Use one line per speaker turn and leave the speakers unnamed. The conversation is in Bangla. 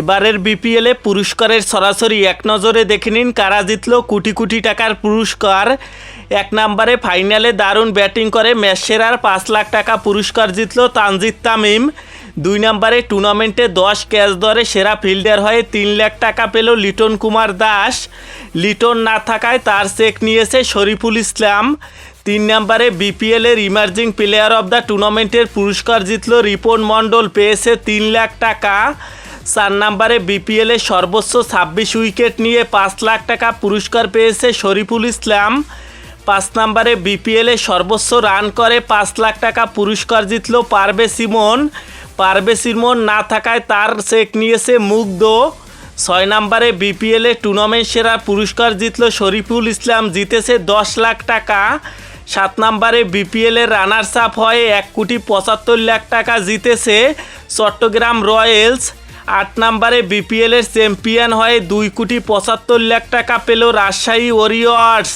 এবারের বিপিএলে পুরস্কারের সরাসরি এক নজরে দেখে নিন কারা জিতল কোটি কোটি টাকার পুরস্কার। এক নম্বরে ফাইনালে দারুণ ব্যাটিং করে ম্যাচ সেরার পাঁচ লাখ টাকা পুরস্কার জিতল তানজিদ তামিম। দুই নম্বরে টুর্নামেন্টে দশ ক্যাচ দরে সেরা ফিল্ডার হয়ে তিন লাখ টাকা পেল লিটন কুমার দাস। লিটন না থাকায় তার চেক নিয়েছে শরীফুল ইসলাম। তিন নম্বরে বিপিএলের ইমার্জিং প্লেয়ার অব দ্য টুর্নামেন্টের পুরস্কার জিতল রিপন মণ্ডল, পেয়েছে তিন লাখ টাকা। চার নম্বরে বিপিএলে সর্বোচ্চ ছাব্বিশ উইকেট নিয়ে পাঁচ লাখ টাকা পুরস্কার পেয়েছে শরীফুল ইসলাম। পাঁচ নম্বরে বিপিএলে সর্বোচ্চ রান করে পাঁচ লাখ টাকা পুরস্কার জিতল পারবে সিমন। পারবে সিমন না থাকায় তার চেক নিয়েছে মুগ্ধ। ছয় নম্বরে বিপিএলে টুর্নামেন্ট সেরা পুরস্কার জিতল শরীফুল ইসলাম, জিতেছে দশ লাখ টাকা। সাত নম্বরে বিপিএলের রানার্স আপ হয়ে এক কোটি পঁচাত্তর লাখ টাকা জিতেছে চট্টগ্রাম রয়্যালস। আট নম্বরে বিপিএলের চ্যাম্পিয়ন হয়ে দুই কোটি পঁচাত্তর লাখ টাকা পেল রাজশাহী ওরিয়র্স।